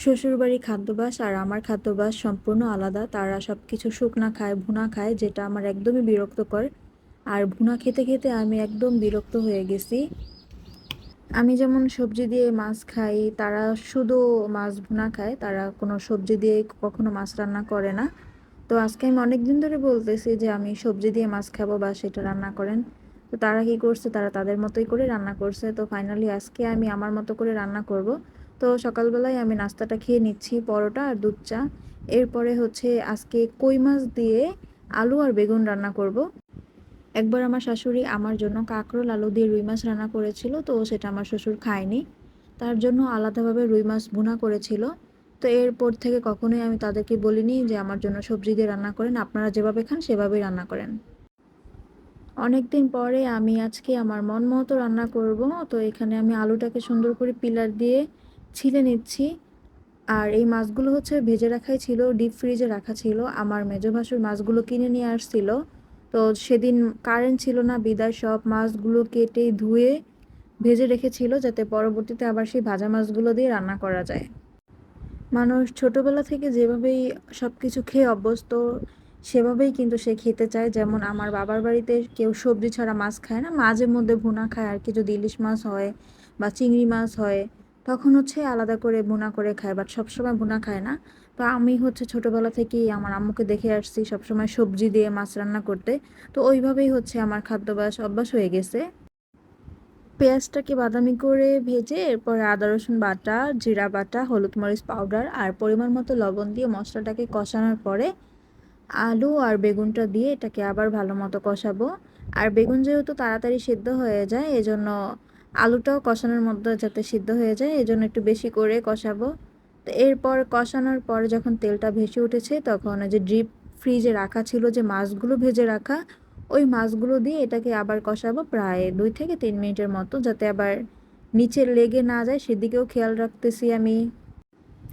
শ্বশুরবাড়ির খাদ্যাভ্যাস আর আমার খাদ্যাভ্যাস সম্পূর্ণ আলাদা। তারা সব কিছু শুকনা খায়, ভুনা খায়, যেটা আমার একদমই বিরক্তকর। আর ভুনা খেতে খেতে আমি একদম বিরক্ত হয়ে গেছি। আমি যেমন সবজি দিয়ে মাছ খাই, তারা শুধু মাছ ভুনা খায়, তারা কোনো সবজি দিয়ে কখনো মাছ রান্না করে না। তো আজকে আমি অনেক দিন ধরে বলতেছি যে আমি সবজি দিয়ে মাছ খাব বা সেটা রান্না করেন। তো তারা কি করছে? তারা তাদের মতোই করে রান্না করছে। তো ফাইনালি আজকে আমি আমার মতো করে রান্না করব। তো সকালবেলায় আমি নাস্তাটা খেয়ে নিচ্ছি, পরোটা আর দুধ চা। এরপরে হচ্ছে আজকে কই মাছ দিয়ে আলু আর বেগুন রান্না করব। একবার আমার শাশুড়ি আমার জন্য কাঁকরোল, আলু দিয়ে রুই মাছ রান্না করেছিল, তো সেটা আমার শ্বশুর খায়নি। তার জন্য আলাদাভাবে রুই মাছ ভুনা করেছিল। তো এরপর থেকে কখনোই আমি তাদেরকে বলিনি যে আমার জন্য সবজি দিয়ে রান্না করেন, আপনারা যেভাবে খান সেভাবেই রান্না করেন। অনেক দিন পরে আমি আজকে আমার মন মতো রান্না করব, তো এখানে আমি আলুটাকে সুন্দর করে পিলার দিয়ে ছিলে নিচ্ছি। আর এই মাছগুলো হচ্ছে ভেজে রাখাই ছিল ডিপ ফ্রিজে রাখা ছিল। আমার মেজো ভাসুর মাছগুলো কিনে নিয়ে আসছিল। তো সেদিন কারেন্ট ছিল না, বিদায় সব মাছগুলো কেটে ধুয়ে ভেজে রেখেছিল যাতে পরবর্তীতে আবার সেই ভাজা মাছগুলো দিয়ে রান্না করা যায়। মানুষ ছোটবেলা থেকে যেভাবেই সব কিছু খেয়ে অভ্যস্ত, সেভাবেই কিন্তু সে খেতে চায়। যেমন আমার বাবার বাড়িতে কেউ সবজি ছাড়া মাছ খায় না মাঝে মধ্যে ভুনা খায়। আর কি যদি ইলিশ মাছ হয় বা চিংড়ি মাছ হয়। তখন হচ্ছে আলাদা করে বোনা করে খায় বাট সবসময় বোনা খায় না। তো আমি হচ্ছে ছোটোবেলা থেকেই আমার আম্মুকে দেখে আসছি সবসময় সবজি দিয়ে মাছ রান্না করতে। তো ওইভাবেই হচ্ছে আমার খাদ্যাভ্যাস অভ্যাস হয়ে গেছে। পেঁয়াজটাকে বাদামি করে ভেজে এরপর আদা, রসুন বাটা, জিরা বাটা, হলুদ মরিচ পাউডার আর পরিমাণ মতো লবণ দিয়ে মশলাটাকে কষানোর পরে আলু আর বেগুনটা দিয়ে এটাকে আবার ভালো মতো কষাবো। আর বেগুন যেহেতু তাড়াতাড়ি সেদ্ধ হয়ে যায়, এজন্য আলুটাও কষানোর মধ্যে যাতে সিদ্ধ হয়ে যায় এই জন্য একটু বেশি করে কষাবো। তো এরপর কষানোর পরে যখন তেলটা ভেসে উঠেছে, তখন যে ড্রিপ ফ্রিজে রাখা ছিল যে মাছগুলো ভেজে রাখা, ওই মাছগুলো দিয়ে এটাকে আবার কষাবো প্রায় দুই থেকে তিন মিনিটের মতো, যাতে আবার নিচে লেগে না যায়। সেদিকেও খেয়াল রাখতেছি আমি।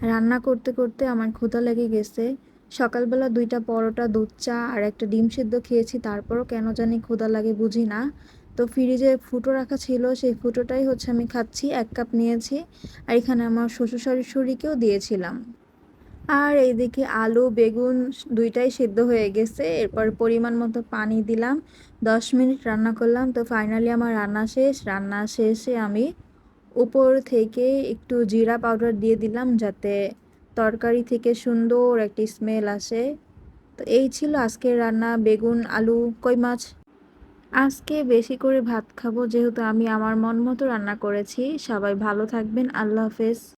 রান্না করতে করতে আমার ক্ষুধা লেগে গেছে। সকালবেলা দুইটা পরোটা, দুধ চা আর একটা ডিম সিদ্ধ খেয়েছি, তারপরও কেন জানি ক্ষুধা লাগে বুঝি না। তো ফ্রিজে ফুটো রাখা ছিল, সেই ফুটোটাই হচ্ছে আমি খাচ্ছি, এক কাপ নিয়েছি। আর এখানে আমার শ্বশুর শাশুড়িকেও দিয়েছিলাম। আর এইদিকে আলু, বেগুন দুইটাই সিদ্ধ হয়ে গেছে। এরপর পরিমাণ মতো পানি দিলাম, দশ মিনিট রান্না করলাম। তো ফাইনালি আমার রান্না শেষ। রান্না শেষে আমি উপর থেকে একটু জিরা পাউডার দিয়ে দিলাম যাতে তরকারি থেকে সুন্দর একটি স্মেল আসে। তো এই ছিল আজকের রান্না। বেগুন, আলু, কই মাছ? আজকে বেশি করে ভাত খাব, যেহেতু আমি আমার মন মতো রান্না করেছি। সবাই ভালো থাকবেন। আল্লাহ হাফেজ।